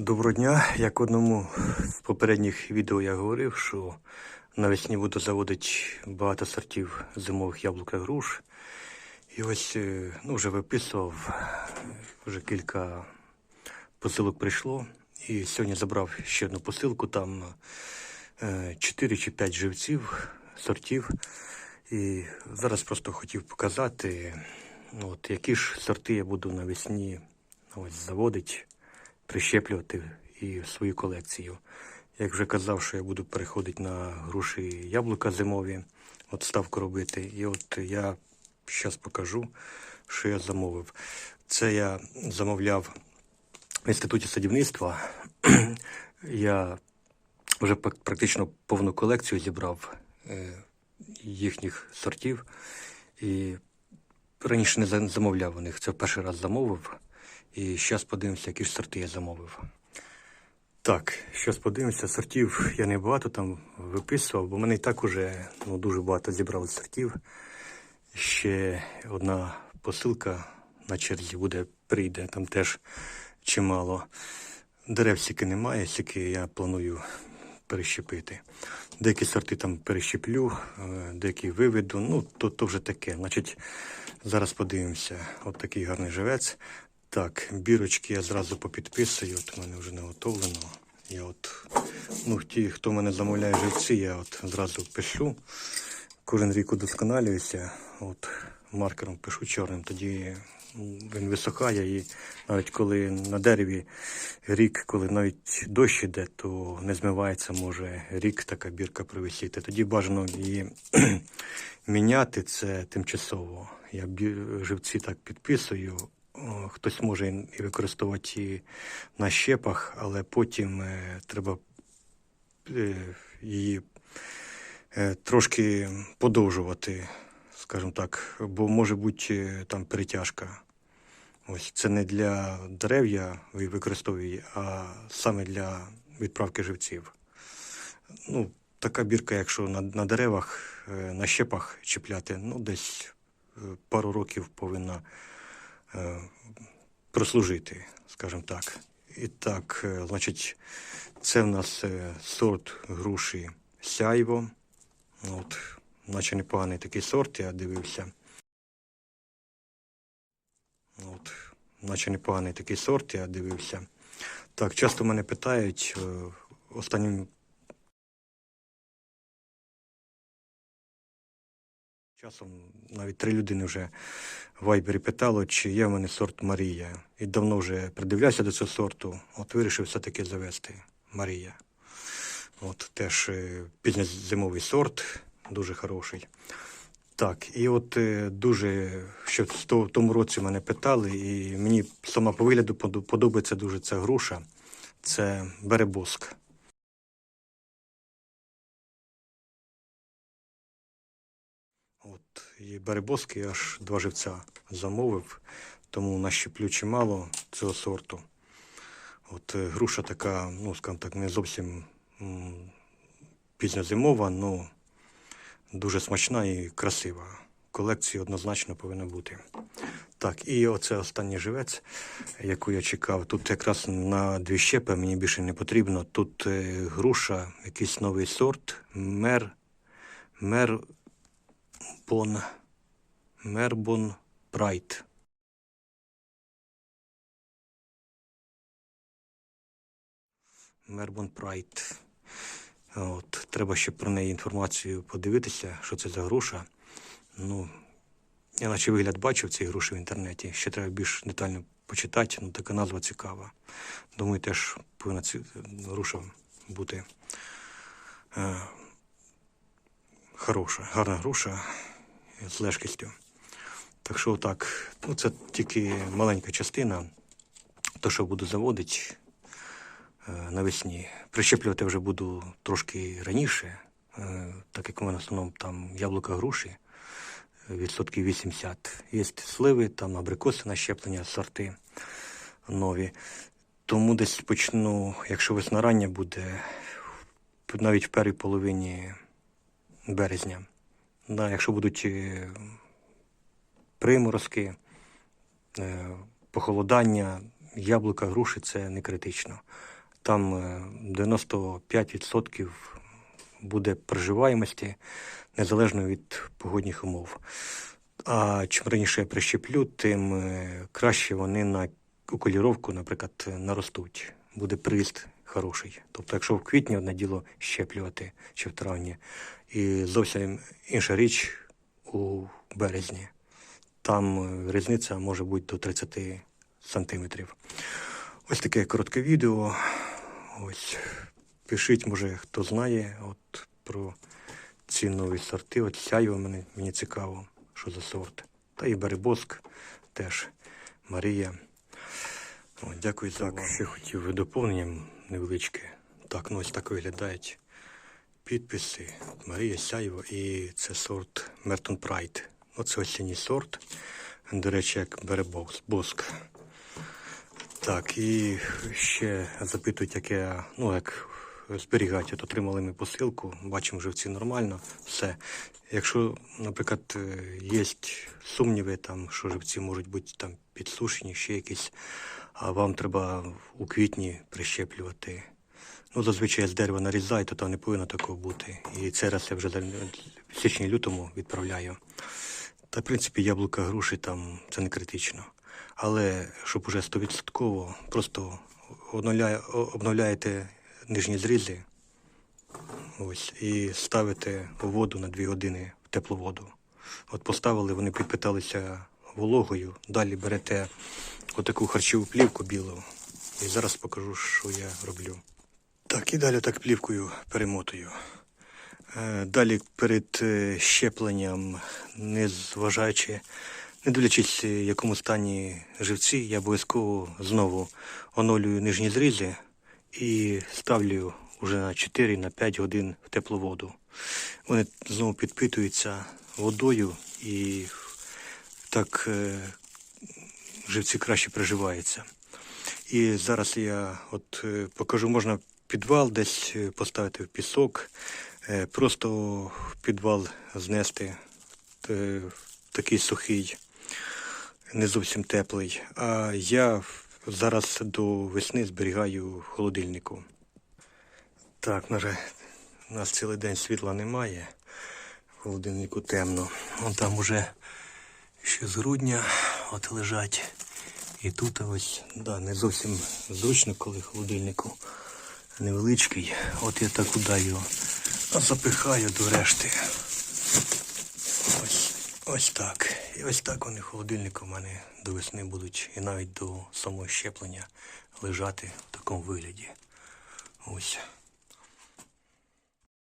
Доброго дня. Як в одному з попередніх відео я говорив, що навесні буду заводити багато сортів зимових яблук і груш. І ось е, ну, вже виписував, вже кілька посилок прийшло. І сьогодні забрав ще одну посилку, там 4 чи 5 живців, сортів. І зараз просто хотів показати, ну, от, які ж сорти я буду навесні ось, заводити прищеплювати і свою колекцію. Як вже казав, що я буду переходити на груші яблука зимові, от ставку робити. І от я зараз покажу, що я замовив. Це я замовляв в інституті садівництва. я вже практично повну колекцію зібрав е, їхніх сортів. І раніше не замовляв у них. Це перший раз замовив. І зараз подивимося, які ж сорти я замовив. Так, зараз подивимося. Сортів я не багато там виписував, бо в мене і так уже ну, дуже багато зібрали сортів. Ще одна посилка на черзі буде, прийде, там теж чимало. Дерев сіки немає, сіки я планую перещепити. Деякі сорти там перещеплю, е, деякі виведу. Ну, то, то вже таке. Значить, зараз подивимося. От такий гарний живець. Так, бірочки я зразу попідписую. От у мене вже наготовлено. Я от, ну, ті, хто мене замовляє живці, я от зразу пишу. Кожен рік удосконалююся. От маркером пишу чорним, тоді він висохає. І навіть коли на дереві рік, коли навіть дощ іде, то не змивається, може рік така бірка провисіти. Тоді бажано її міняти це тимчасово. Я живці так підписую. О, Хтось може і використовувати і на щепах, але потім е, треба е, її е, трошки подовжувати, скажімо так, бо може бути там перетяжка. Ось це не для дерев я використовую, а саме для відправки живців. Ну, така бірка, якщо на, на деревах, на щепах чіпляти, ну десь пару років повинна прослужити, скажімо так. І так, е, значить, це в нас е, сорт груші сяйво. От, наче непоганий такий сорт, я дивився. От, наче непоганий такий сорт, я дивився. Так, часто мене питають е, останнім часом навіть три людини вже в Вайбері питало, чи є в мене сорт Марія. І давно вже придивлявся до цього сорту. От вирішив все-таки завести Марія. От теж е, пізньозимовий сорт, дуже хороший. Так, і от е, дуже, що в тому році мене питали, і мені сама по вигляду подобається дуже ця груша. Це беребоск. І беребоски аж два живця замовив, тому нащеплю чимало цього сорту. От е, груша така, ну, скажімо так, не зовсім пізньозимова, але дуже смачна і красива. Колекції однозначно повинна бути. Так, і оце останній живець, яку я чекав. Тут якраз на дві щепи мені більше не потрібно. Тут е, груша, якийсь новий сорт, мер, мер, Бон Мербон Прайд. Мербон Прайд. От, треба ще про неї інформацію подивитися, що це за груша. Ну, я наче вигляд бачив цієї груші в інтернеті. Ще треба більш детально почитати, ну така назва цікава. Думаю, теж повинна ці груша бути е, хороша, гарна груша з лежкістю. Так що так, ну це тільки маленька частина, то, що буду заводити е, навесні. Прищеплювати вже буду трошки раніше, е, так як у мене в основному там яблука груші, е, відсотків 80. Є сливи, там абрикоси на щеплення, сорти нові. Тому десь почну, якщо весна рання буде, навіть в першій половині березня. Да, якщо будуть приморозки, е, похолодання, яблука, груші це не критично. там е, 95% буде проживаємості незалежно від погодних умов. А чим раніше я прищеплю, тим е, краще вони на окуліровку, наприклад, наростуть. Буде приїзд хороший. Тобто, якщо в квітні одне діло щеплювати чи в травні, і зовсім інша річ у березні. Там е, різниця може бути до 30 сантиметрів. Ось таке коротке відео. Ось пишіть, може, хто знає от, про ці нові сорти. От сяйво мені, мені цікаво, що за сорт. Та і Беребоск теж Марія. О, дякую за увагу. Ще хотів доповнення невеличке. Так, ну ось так виглядають підписи. Марія Сяєва і це сорт Мертон Прайд. Оце осінній сорт. До речі, як Беребоск. Так, і ще запитують, як я, ну як зберігати. От отримали ми посилку, бачимо живці нормально, все. Якщо, наприклад, є сумніви, там, що живці можуть бути там підсушені, ще якісь, а вам треба у квітні прищеплювати. Ну, зазвичай з дерева нарізають, то там не повинно такого бути. І цей раз я вже в січні-лютому відправляю. Та, в принципі, яблука, груші там це не критично. Але щоб уже 100%, просто обновляєте нижні зрізи ось, і ставите воду на 2 години в теплу воду. От поставили, вони підпиталися вологою, далі берете отаку харчову плівку білу. І зараз покажу, що я роблю. Так, і далі так плівкою перемотую. Е, Далі перед е, щепленням, не зважаючи, не дивлячись, в якому стані живці, я обов'язково знову оновлюю нижні зрізи і ставлю вже на 4-5 годин в теплу воду. Вони знову підпитуються водою і так е, живці краще приживаються. І зараз я от е, покажу, можна підвал десь е, поставити в пісок, е, просто підвал знести е, такий сухий, не зовсім теплий. А я зараз до весни зберігаю холодильнику. Так, на у нас цілий день світла немає. В холодильнику темно. Вон там уже ще з грудня от лежать. І тут ось, да, не зовсім зручно, коли холодильнику невеличкий. От я так удаю, запихаю до решти. Ось, ось так. І ось так вони холодильник у мене до весни будуть і навіть до самого щеплення лежати в такому вигляді. Ось.